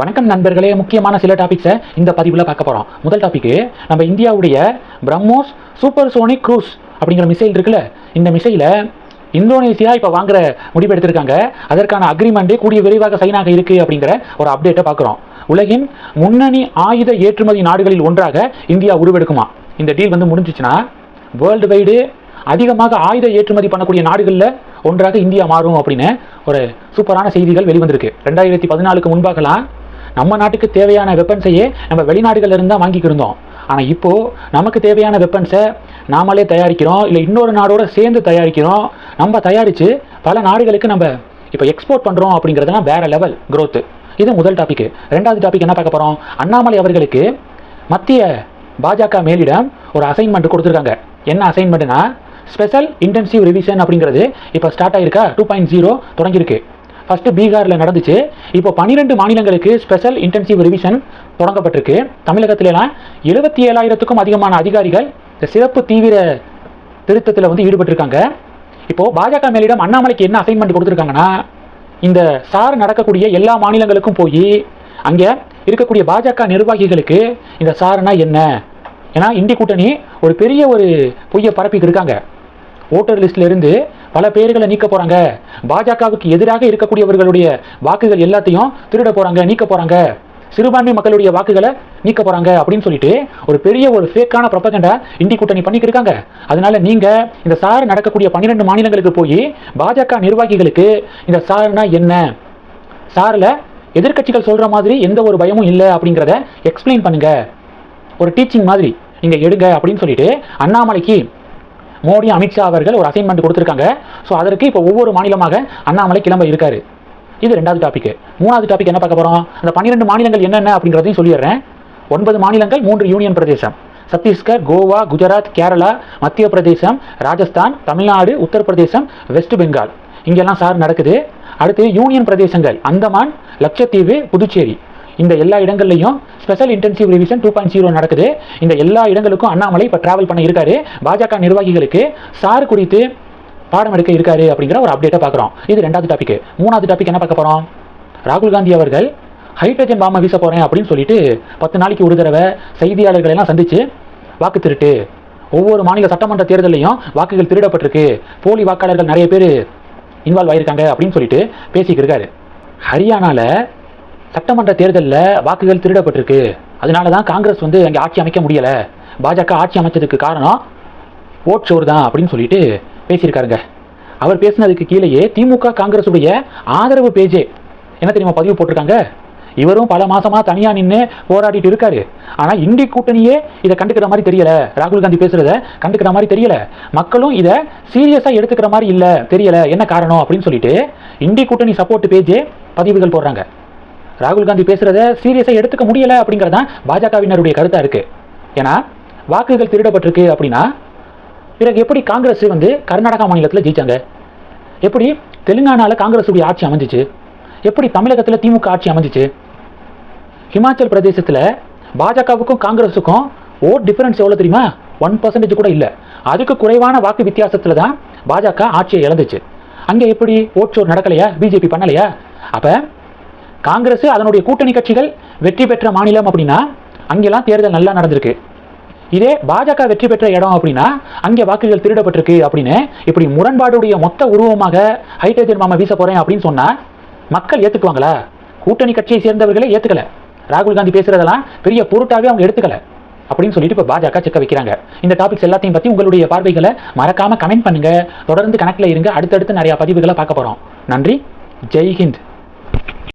வணக்கம் நண்பர்களே. முக்கியமான சில டாபிக்ஸை இந்த பதிவில் பார்க்க போகிறோம் முதல் டாபிக்கு நம்ம இந்தியாவுடைய பிரம்மோஸ் சூப்பர் சோனிக் க்ரூஸ் அப்படிங்கிற மிசைல் இருக்குல்ல? இந்த மிசைலை இந்தோனேசியா இப்போ வாங்குற முடிவு எடுத்திருக்காங்க. அதற்கான அக்ரிமெண்ட்டே கூடிய விரைவாக சைனாக இருக்கு அப்படிங்கிற ஒரு அப்டேட்டை பார்க்குறோம். உலகின் முன்னணி ஆயுத ஏற்றுமதி நாடுகளில் ஒன்றாக இந்தியா உருவெடுக்குமா? இந்த டீல் வந்து முடிஞ்சிச்சுன்னா வேர்ல்டு வைடு அதிகமாக ஆயுத ஏற்றுமதி பண்ணக்கூடிய நாடுகளில் ஒன்றாக இந்தியா மாறும் அப்படின்னு ஒரு சூப்பரான செய்திகள் வெளிவந்திருக்கு. ரெண்டாயிரத்தி பதினாலுக்கு முன்பாகலாம் நம்ம நாட்டுக்கு தேவையான வெப்பன்ஸையே நம்ம வெளிநாடுகளிலிருந்து தான் வாங்கிக்கிருந்தோம் ஆனால் இப்போது நமக்கு தேவையான வெப்பன்ஸை நாமளே தயாரிக்கிறோம். இல்லை இன்னொரு நாடோட சேர்ந்து தயாரிக்கிறோம். நம்ம தயாரித்து பல நாடுகளுக்கு நம்ம இப்போ எக்ஸ்போர்ட் பண்ணுறோம் அப்படிங்கிறதுலாம் வேற லெவல் க்ரோத்து இது முதல் டாபிக் ரெண்டாவது டாபிக் என்ன பார்க்க போகிறோம் அண்ணாமலை அவர்களுக்கு மத்திய பாஜக மேலிடம் ஒரு அசைன்மெண்ட் கொடுத்துருக்காங்க. என்ன அசைன்மெண்ட்னா ஸ்பெஷல் இன்டென்சிவ் ரிவிஷன் அப்படிங்கிறது இப்போ ஸ்டார்ட் ஆகிருக்கா டூ பாயிண்ட் ஜீரோ தொடங்கியிருக்கு. ஃபஸ்ட்டு பீகாரில் நடந்துச்சு. இப்போ பன்னிரெண்டு மாநிலங்களுக்கு ஸ்பெஷல் இன்டென்சிவ் ரிவிஷன் தொடங்கப்பட்டிருக்கு. தமிழகத்திலலாம் எழுபத்தி ஏழாயிரத்துக்கும் அதிகமான அதிகாரிகள் இந்த சிறப்பு தீவிர திருத்தத்தில் வந்து ஈடுபட்டிருக்காங்க. இப்போது பாஜக மேலிடம் அண்ணாமலைக்கு என்ன அசைன்மெண்ட் கொடுத்துருக்காங்கன்னா இந்த சார் நடக்கக்கூடிய எல்லா மாநிலங்களுக்கும் போய் அங்கே இருக்கக்கூடிய பாஜக நிர்வாகிகளுக்கு இந்த சார்னா என்ன? ஏன்னா இந்தி கூட்டணி ஒரு பெரிய ஒரு பொய்யை பரப்பிட்டு இருக்காங்க. ஓட்டர் லிஸ்ட்லேருந்து பல பேர்களை நீக்க போறாங்க. பாஜகவுக்கு எதிராக இருக்கக்கூடியவர்களுடைய வாக்குகள் எல்லாத்தையும் திருட போறாங்க நீக்க போறாங்க. சிறுபான்மை மக்களுடைய வாக்குகளை நீக்க போறாங்க அப்படின்னு சொல்லிட்டு ஒரு பெரிய ஒரு ஃபேக்கான ப்ரொபகண்டா இந்தி கூட்டணி பண்ணிட்டு இருக்காங்க. அதனால நீங்க இந்த சார் நடக்கக்கூடிய பன்னிரெண்டு மாநிலங்களுக்கு போய் பாஜக நிர்வாகிகளுக்கு இந்த சார்னா என்ன? சாரில் எதிர்க்கட்சிகள் சொல்ற மாதிரி எந்த ஒரு பயமும் இல்லை அப்படிங்கிறத எக்ஸ்பிளைன் பண்ணுங்க. ஒரு டீச்சிங் மாதிரி நீங்க எடுங்க அப்படின்னு சொல்லிட்டு அண்ணாமலைக்கு மோடி அமித்ஷா அவர்கள் ஒரு அசைன்மெண்ட் கொடுத்துருக்காங்க. ஸோ அதற்கு இப்போ ஒவ்வொரு மாநிலமாக அண்ணாமலை கிளம்ப இருக்காரு. இது ரெண்டாவது டாபிக் மூணாவது டாபிக் என்ன பார்க்க போகிறோம் அந்த பன்னிரெண்டு மாநிலங்கள் என்னென்ன அப்படிங்கிறதையும் சொல்லிடுறேன். ஒன்பது மாநிலங்கள் மூன்று யூனியன் பிரதேசம். சத்தீஸ்கர் கோவா குஜராத் கேரளா மத்திய பிரதேசம் ராஜஸ்தான் தமிழ்நாடு உத்தரப்பிரதேசம் வெஸ்ட் பெங்கால். இங்கெல்லாம் சார் நடக்குது. அடுத்து யூனியன் பிரதேசங்கள் அந்தமான் லட்சத்தீவு புதுச்சேரி. இந்த எல்லா இடங்கள்லையும் special intensive revision two point zero நடக்குது. இந்த எல்லா இடங்களுக்கும் அண்ணாமலை இப்போ டிராவல் பண்ண இருக்காரு. பாஜக நிர்வாகிகளுக்கு சார் குறித்து பாடம் எடுக்க இருக்காரு அப்படிங்கிற ஒரு அப்டேட்டை பார்க்குறோம் இது ரெண்டாவது டாபிக் மூணாவது டாபிக் என்ன பார்க்க போகிறோம் ராகுல் காந்தி அவர்கள் ஹைட்ரஜன் பாம்பை வீச போகிறேன் அப்படின்னு சொல்லிட்டு பத்து நாளைக்கு ஒரு தடவை செய்தியாளர்கள் எல்லாம் சந்திச்சு வாக்கு திருட்டு. ஒவ்வொரு மாநில சட்டமன்ற தேர்தலையும் வாக்குகள் திருடப்பட்டிருக்கு. போலி வாக்காளர்கள் நிறைய பேர் இன்வால்வ் ஆயிருக்காங்க அப்படின்னு சொல்லிட்டு பேசிக்கிருக்காரு ஹரியானாவில் சட்டமன்ற தேர்தலில் வாக்குகள் திருடப்பட்டிருக்கு. அதனால தான் காங்கிரஸ் வந்து அங்கே ஆட்சி அமைக்க முடியலை. பாஜக ஆட்சி அமைச்சதுக்கு காரணம் ஓட் ஷோர் தான் அப்படின்னு சொல்லிட்டு பேசியிருக்காருங்க. அவர் பேசினதுக்கு கீழேயே திமுக காங்கிரஸுடைய ஆதரவு பேஜே. என்ன தெரியுமா பதிவு போட்டிருக்காங்க? இவரும் பல மாசமா தனியா நின்று போராடிட்டு இருக்காரு. ஆனா இந்தி கூட்டணியே இதை கண்டுக்கிற மாதிரி தெரியல. ராகுல் காந்தி பேசுறத கண்டுக்கிற மாதிரி தெரியல. மக்களும் இதை சீரியஸா எடுத்துக்கிற மாதிரி இல்ல தெரியல. என்ன காரணம் அப்படின்னு சொல்லிட்டு இந்தி கூட்டணி சப்போர்ட் பேஜே பதிவுகள் போடுறாங்க. ராகுல் காந்தி பேசுறத சீரியஸா எடுத்துக்க முடியல அப்படிங்கறதான் பாஜகவினருடைய கருத்தா இருக்கு. ஏன்னா வாக்குகள் திருடப்பட்டிருக்கு அப்படின்னா பிறகு எப்படி காங்கிரஸ் வந்து கர்நாடகா மாநிலத்தில் ஜெயிச்சாங்க? எப்படி தெலுங்கானால காங்கிரஸுடைய ஆட்சி அமைஞ்சிச்சு? எப்படி தமிழகத்தில் திமுக ஆட்சி அமைஞ்சிச்சு? ஹிமாச்சல் பிரதேசத்தில் பாஜகவுக்கும் காங்கிரஸுக்கும் ஓட் டிஃபரன்ஸ் எவ்வளோ தெரியுமா? ஒன் பர்சன்டேஜ் கூட இல்லை. அதுக்கு குறைவான வாக்கு வித்தியாசத்தில் தான் பாஜக ஆட்சியை இழந்துச்சு. அங்கே எப்படி ஓட் ஷோர் நடக்கலையா? பிஜேபி பண்ணலையா? அப்போ காங்கிரஸ் அதனுடைய கூட்டணி கட்சிகள் வெற்றி பெற்ற மாநிலம் அப்படின்னா அங்கெல்லாம் தேர்தல் நல்லா நடந்திருக்கு. இதே பாஜக வெற்றி பெற்ற இடம் அப்படின்னா அங்கே வாக்குகள் திருடப்பட்டிருக்கு அப்படின்னு இப்படி முரண்பாடுடைய மொத்த உருவமாக ஹைட்ரஜன் மாமா வீச போறேன் அப்படின்னு சொன்னா மக்கள் ஏத்துக்குவாங்களா? கூட்டணி கட்சியை சேர்ந்தவர்களே ஏத்துக்கல. ராகுல் காந்தி பேசுறதெல்லாம் பெரிய பொருட்டாவே அவங்க எடுத்துக்கல. அப்படின்னு சொல்லிட்டு இப்போ பாஜக செக்க வைக்கிறாங்க. இந்த டாபிக்ஸ் எல்லாத்தையும் பற்றி உங்களுடைய பார்வைகளை மறக்காம கமெண்ட் பண்ணுங்க. தொடர்ந்து கணக்கில் இருங்க. அடுத்தடுத்து நிறைய பதிவுகளை பார்க்க போகிறோம் நன்றி. ஜெய்ஹிந்த்